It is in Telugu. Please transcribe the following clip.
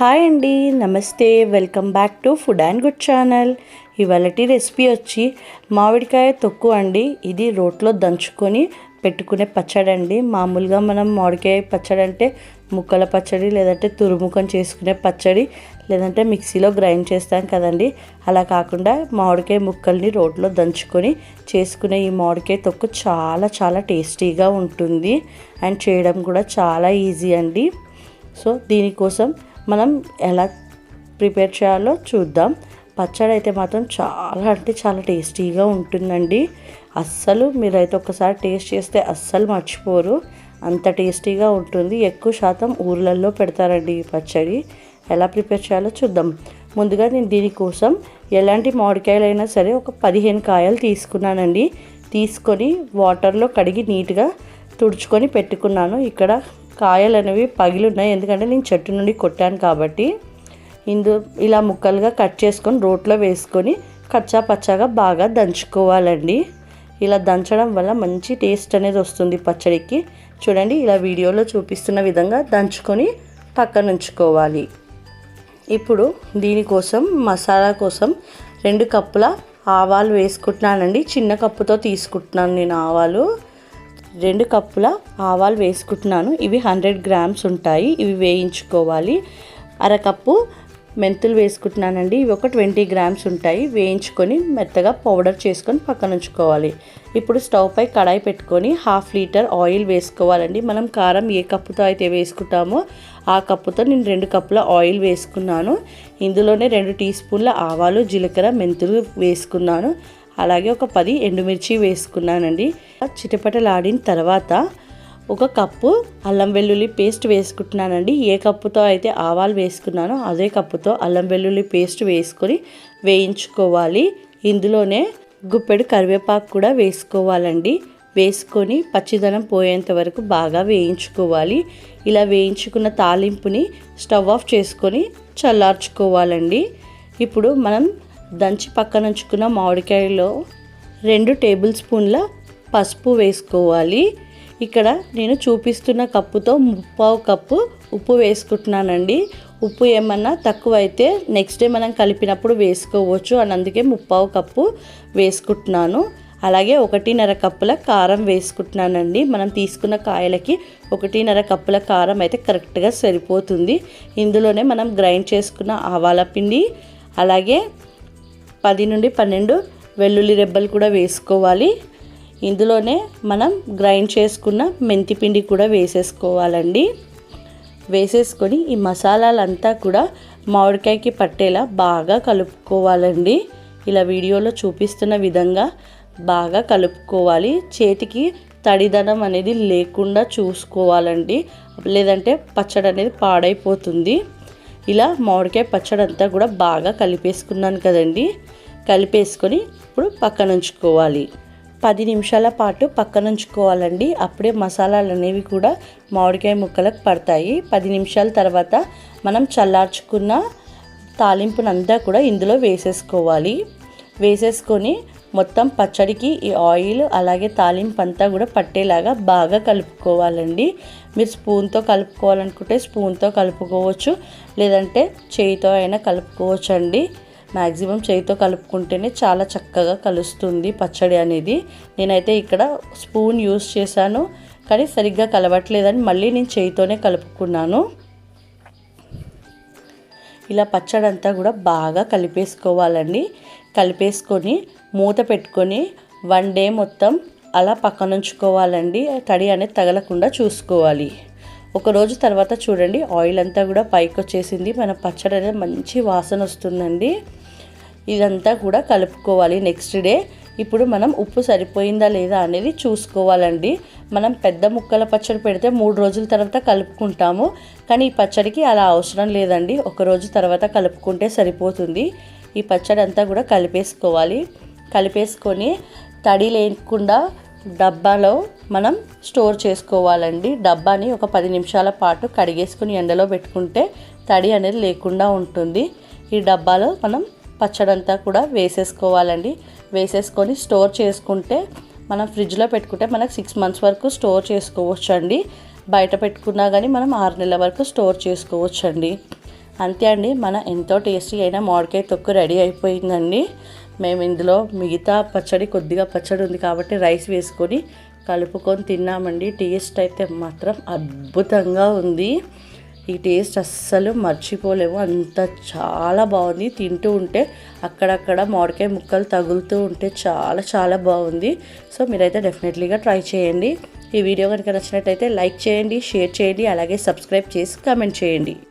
హాయ్ అండి నమస్తే welcome back to food and good channel. ఇవాళటి recipe వచ్చి మామిడికాయ తొక్కు అండి. ఇది రోట్లో దంచుకొని పెట్టుకునే పచ్చడి అండి. మామూలుగా మనం మామిడికాయ పచ్చడి అంటే ముక్కల పచ్చడి లేదంటే తురుముఖం చేసుకునే పచ్చడి లేదంటే మిక్సీలో గ్రైండ్ చేస్తాం కదండి. అలా కాకుండా మామిడికాయ ముక్కల్ని రోట్లో దంచుకొని చేసుకునే ఈ మామిడికాయ తొక్కు చాలా చాలా టేస్టీగా ఉంటుంది. అండ్ చేయడం కూడా చాలా ఈజీ అండి. సో దీనికోసం మనం ఎలా ప్రిపేర్ చేయాలో చూద్దాం. పచ్చడి అయితే మాత్రం చాలా అంటే చాలా టేస్టీగా ఉంటుందండి. అస్సలు మీరైతే ఒకసారి టేస్ట్ చేస్తే అస్సలు మర్చిపోరు. అంత టేస్టీగా ఉంటుంది. ఎక్కువ శాతం ఊర్లలో పెడతారండి ఈ పచ్చడి. ఎలా ప్రిపేర్ చేయాలో చూద్దాం. ముందుగా నేను దీనికోసం ఎలాంటి మామిడికాయలైనా సరే ఒక పదిహేను కాయలు తీసుకున్నానండి. తీసుకొని వాటర్లో కడిగి నీట్గా తుడుచుకొని పెట్టుకున్నాను. ఇక్కడ కాయలు అనేవి పగిలి ఉన్నాయి ఎందుకంటే నేను చెట్టు నుండి కొట్టాను కాబట్టి ఇందు ఇలా ముక్కలుగా కట్ చేసుకొని రోట్లో వేసుకొని కచ్చా పచ్చాగా బాగా దంచుకోవాలండి. ఇలా దంచడం వల్ల మంచి టేస్ట్ అనేది వస్తుంది పచ్చడికి. చూడండి ఇలా వీడియోలో చూపిస్తున్న విధంగా దంచుకొని పక్కన ఉంచుకోవాలి. ఇప్పుడు దీనికోసం మసాలా కోసం రెండు కప్పుల ఆవాలు వేసుకుంటున్నానండి. చిన్న కప్పుతో తీసుకుంటున్నాను నేను ఆవాలు. రెండు కప్పుల ఆవాలు వేసుకుంటున్నాను. ఇవి హండ్రెడ్ గ్రామ్స్ ఉంటాయి. ఇవి వేయించుకోవాలి. అరకప్పు మెంతులు వేసుకుంటున్నానండి. ఇవి ఒక ట్వంటీ గ్రామ్స్ ఉంటాయి. వేయించుకొని మెత్తగా పౌడర్ చేసుకొని పక్కన ఉంచుకోవాలి. ఇప్పుడు స్టవ్ పై కడాయి పెట్టుకొని హాఫ్ లీటర్ ఆయిల్ వేసుకోవాలండి. మనం కారం ఏ కప్పుతో అయితే వేసుకుంటామో ఆ కప్పుతో నేను రెండు కప్పుల ఆయిల్ వేసుకున్నాను. ఇందులోనే రెండు టీ స్పూన్ల ఆవాలు జీలకర్ర మెంతులు వేసుకున్నాను. అలాగే ఒక పది ఎండుమిర్చి వేసుకున్నానండి. చిటపటలాడిన తర్వాత ఒక కప్పు అల్లం వెల్లుల్లి పేస్ట్ వేసుకుంటున్నానండి. ఏ కప్పుతో అయితే ఆవాలు వేసుకున్నానో అదే కప్పుతో అల్లం వెల్లుల్లి పేస్ట్ వేసుకొని వేయించుకోవాలి. ఇందులోనే గుప్పెడు కరివేపాకు కూడా వేసుకోవాలండి. వేసుకొని పచ్చిదనం పోయేంత వరకు బాగా వేయించుకోవాలి. ఇలా వేయించుకున్న తాలింపుని స్టవ్ ఆఫ్ చేసుకొని చల్లార్చుకోవాలండి. ఇప్పుడు మనం దంచి పక్కన ఉంచుకున్న మామిడికాయలో రెండు టేబుల్ స్పూన్ల పసుపు వేసుకోవాలి. ఇక్కడ నేను చూపిస్తున్న కప్పుతో ముప్పావు కప్పు ఉప్పు వేసుకుంటున్నానండి. ఉప్పు ఏమన్నా తక్కువ అయితే నెక్స్ట్ డే మనం కలిపినప్పుడు వేసుకోవచ్చు అని అందుకే ముప్పావు కప్పు వేసుకుంటున్నాను. అలాగే ఒకటిన్నర కప్పుల కారం వేసుకుంటున్నానండి. మనం తీసుకున్న కాయలకి ఒకటిన్నర కప్పుల కారం అయితే కరెక్ట్గా సరిపోతుంది. ఇందులోనే మనం గ్రైండ్ చేసుకున్న ఆవాల పిండి అలాగే పది నుండి పన్నెండు వెల్లుల్లి రెబ్బలు కూడా వేసుకోవాలి. ఇందులోనే మనం గ్రైండ్ చేసుకున్న మెంతి పిండి కూడా వేసేసుకోవాలండి. వేసేసుకొని ఈ మసాలాలంతా కూడా మామిడికాయకి పట్టేలా బాగా కలుపుకోవాలండి. ఇలా వీడియోలో చూపిస్తున్న విధంగా బాగా కలుపుకోవాలి. చేతికి తడిదనం అనేది లేకుండా చూసుకోవాలండి. లేదంటే పచ్చడి అనేది పాడైపోతుంది. ఇలా మామిడికాయ పచ్చడి అంతా కూడా బాగా కలిపేసుకున్నాను కదండి. కలిపేసుకొని ఇప్పుడు పక్కన ఉంచుకోవాలి పది నిమిషాల పాటు పక్కన ఉంచుకోవాలండి అప్పుడే మసాలాలు అనేవి కూడా మామిడికాయ ముక్కలకు పడతాయి. పది నిమిషాల తర్వాత మనం చల్లార్చుకున్న తాలింపునంతా కూడా ఇందులో వేసేసుకోవాలి. వేసేసుకొని మొత్తం పచ్చడికి ఈ ఆయిల్ అలాగే తాలింపు అంతా కూడా పట్టేలాగా బాగా కలుపుకోవాలండి. మీరు స్పూన్తో కలుపుకోవాలనుకుంటే స్పూన్తో కలుపుకోవచ్చు లేదంటే చేయితో అయినా కలుపుకోవచ్చు అండి మ్యాక్సిమం చేయితో కలుపుకుంటేనే చాలా చక్కగా కలుస్తుంది పచ్చడి అనేది. నేనైతే ఇక్కడ స్పూన్ యూస్ చేశాను కానీ సరిగ్గా కలవట్లేదని మళ్ళీ నేను చేయితోనే కలుపుకున్నాను. ఇలా పచ్చడి అంతా కూడా బాగా కలిపేసుకోవాలండి. కలిపేసుకొని మూత పెట్టుకొని వన్ డే మొత్తం అలా పక్కన ఉంచుకోవాలండి తడి అనేది తగలకుండా చూసుకోవాలి. ఒక రోజు తర్వాత చూడండి ఆయిల్ అంతా కూడా పైకి వచ్చేసింది మన పచ్చడి అనేది మంచి వాసన వస్తుందండి. ఇదంతా కూడా కలుపుకోవాలి నెక్స్ట్ డే. ఇప్పుడు మనం ఉప్పు సరిపోయిందా లేదా అనేది చూసుకోవాలండి. మనం పెద్ద ముక్కల పచ్చడి పెడితే మూడు రోజుల తర్వాత కలుపుకుంటాము. కానీ ఈ పచ్చడికి అలా అవసరం లేదండి. ఒక రోజు తర్వాత కలుపుకుంటే సరిపోతుంది. ఈ పచ్చడి అంతా కూడా కలిపేసుకోవాలి. కలిపేసుకొని తడి లేకుండా డబ్బాలో మనం స్టోర్ చేసుకోవాలండి. డబ్బాని ఒక పది నిమిషాల పాటు కడిగేసుకుని ఎండలో పెట్టుకుంటే తడి అనేది లేకుండా ఉంటుంది. ఈ డబ్బాలో మనం పచ్చడంతా కూడా వేసేసుకోవాలండి. వేసేసుకొని స్టోర్ చేసుకుంటే మనం ఫ్రిడ్జ్లో పెట్టుకుంటే మనకు సిక్స్ మంత్స్ వరకు స్టోర్ చేసుకోవచ్చు అండి బయట పెట్టుకున్నా కానీ మనం ఆరు నెలల వరకు స్టోర్ చేసుకోవచ్చు అండి అంతే అండి మన ఎంతో టేస్టీ అయిన మామిడికాయ తొక్కు రెడీ అయిపోయిందండి. మేము ఇందులో మిగతా పచ్చడి కొద్దిగా పచ్చడి ఉంది కాబట్టి రైస్ వేసుకొని కలుపుకొని తిన్నామండి. టేస్ట్ అయితే మాత్రం అద్భుతంగా ఉంది. ఈ టేస్ట్ అస్సలు మర్చిపోలేము. అంత చాలా బాగుంది. తింటూ ఉంటే అక్కడక్కడ మామిడికాయ ముక్కలు తగులుతూ ఉంటే చాలా చాలా బాగుంది. సో మీరైతే డెఫినెట్లీగా ట్రై చేయండి. ఈ వీడియో కనుక నచ్చినట్టయితే లైక్ చేయండి షేర్ చేయండి అలాగే సబ్స్క్రైబ్ చేసి కామెంట్ చేయండి.